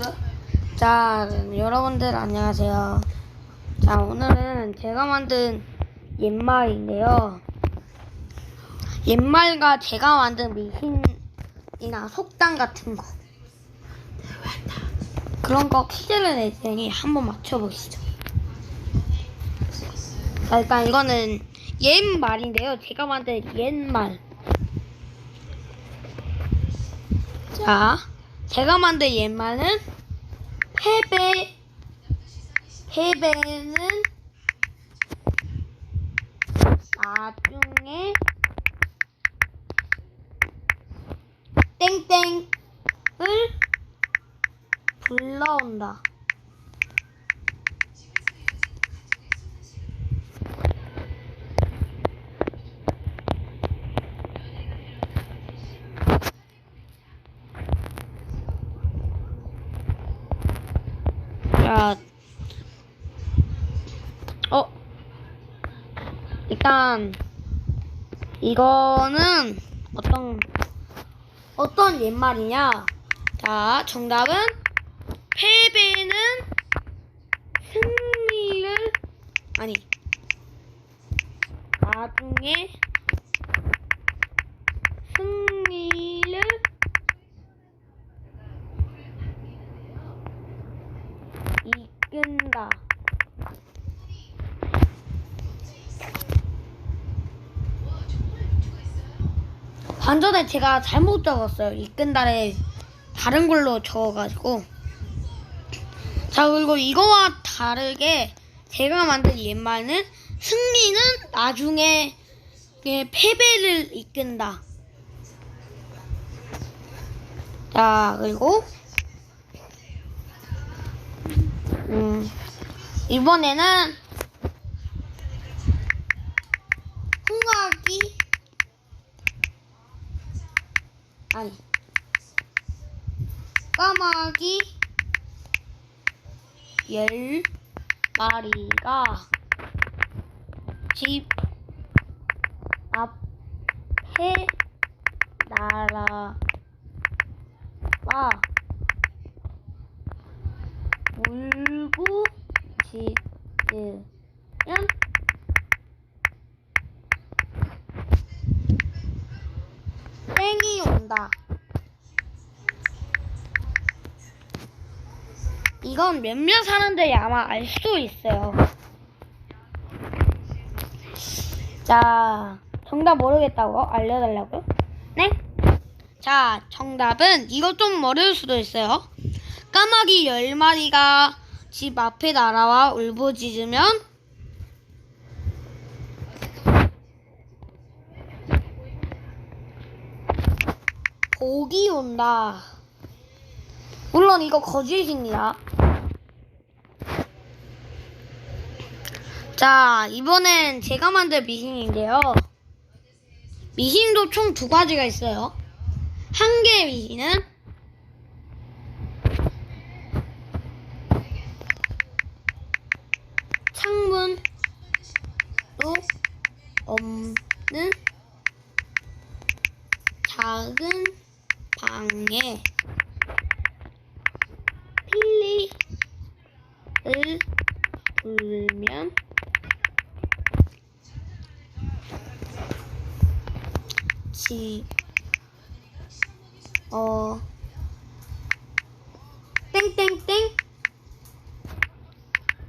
있어? 자, 여러분들 안녕하세요. 자, 오늘은 제가 만든 옛말인데요. 옛말과 제가 만든 미신이나 속담 같은 거. 그런 거 퀴즈를 낼 테니 한번 맞춰보시죠. 자, 일단 이거는 옛말인데요. 제가 만든 옛말. 자, 제가 만든 옛말은 패배 패배는 나중에 땡땡을 불러온다. 자, 어, 일단, 이거는 어떤, 어떤 옛말이냐? 자, 정답은, 패배는 승리를, 아니, 나중에 승리 반전에 제가 잘못 적었어요. 이끈다를 다른 걸로 적어가지고. 자, 그리고 이거와 다르게 제가 만든 옛말은 승리는 나중에 예, 패배를 이끈다. 자, 그리고 음, 이번에는 아니. 까마귀 열 마리가 집 앞에 날아와 울고 짖으면 땡이 온다. 이건 몇몇 사람들이 아마 알 수도 있어요. 자, 정답 모르겠다고 알려달라고요? 네? 자, 정답은 이거 좀 어려울 수도 있어요. 까마귀 열 마리가 집 앞에 날아와 울부짖으면 복이 온다. 물론 이거 거짓입니다. 자, 이번엔 제가 만든 미신인데요. 미신도 총 두 가지가 있어요. 한 개의 미신은 창문도 없는 작은 방에 필리를 불면 지, 어, 땡땡땡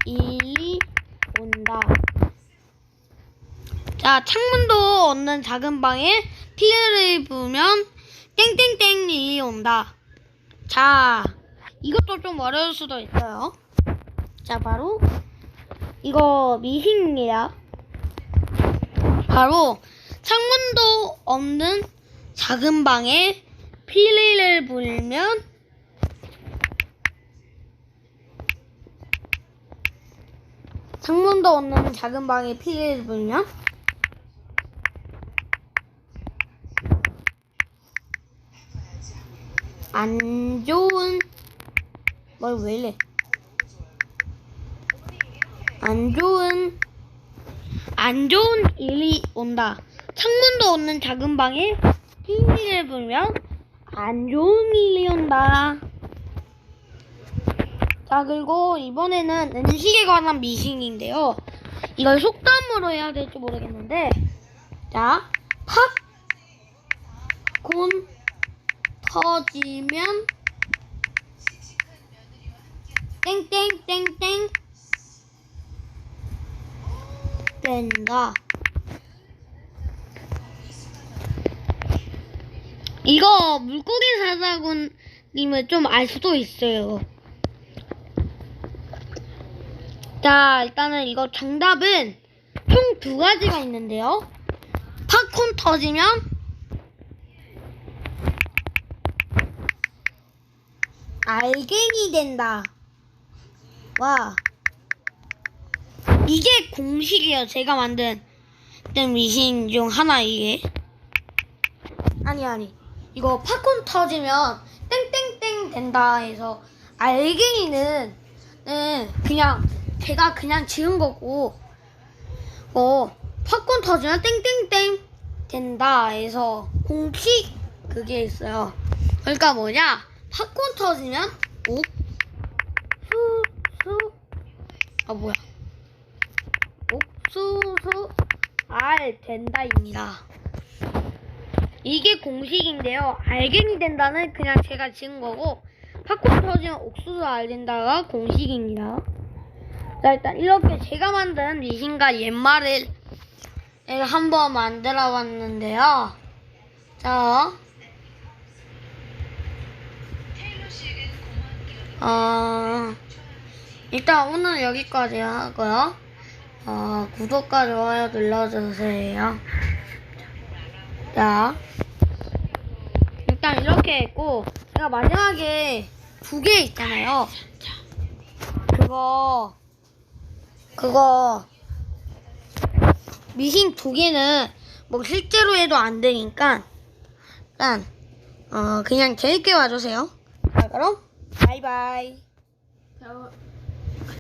일이 온다. 자, 창문도 없는 작은 방에 필리를 부으면 땡땡땡 일이 온다. 자, 이것도 좀 어려울 수도 있어요. 자, 바로 이거 미신입니다. 바로 창문도 없는 작은 방에 필리를 불면 창문도 없는 작은 방에 필리를 불면 안 좋은 뭘 왜 이래 안 좋은 안 좋은 일이 온다. 창문도 없는 작은 방에 TV를 보면 안 좋은 일이 온다. 자, 그리고 이번에는 음식에 관한 미신인데요. 이걸 속담으로 해야 될지 모르겠는데, 자, 팝콘 터지면 땡땡땡땡 된다. 이거 물고기 사사군님은 좀알 수도 있어요. 자, 일단은 이거 정답은 총 두 가지가 있는데요. 팝콘 터지면 알갱이 된다. 와. 이게 공식이에요. 제가 만든 된 미신 중 하나 이게. 아니 아니. 이거 팝콘 터지면 땡땡땡 된다 해서 알갱이는 는 그냥 제가 그냥 지은 거고 어 팝콘 터지면 땡땡땡 된다 해서 공식 그게 있어요. 그러니까 뭐냐? 팝콘 터지면 옥 수 수 아 뭐야? 옥수수 알 된다입니다. 이게 공식인데요. 알갱이 된다는 그냥 제가 지은 거고 팝콘 터지면 옥수수 알 된다가 공식입니다. 자 일단 이렇게 제가 만든 미신과 옛말을 한번 만들어 봤는데요. 자, 어, 일단 오늘 여기까지 하고요. 어, 구독과 좋아요 눌러주세요. 자, 일단 이렇게 했고, 제가 마지막에 두 개 있잖아요. 그거, 그거, 미신 두 개는 뭐 실제로 해도 안 되니까, 일단, 어, 그냥 재밌게 봐주세요. 자, 그럼, 바이바이. 자,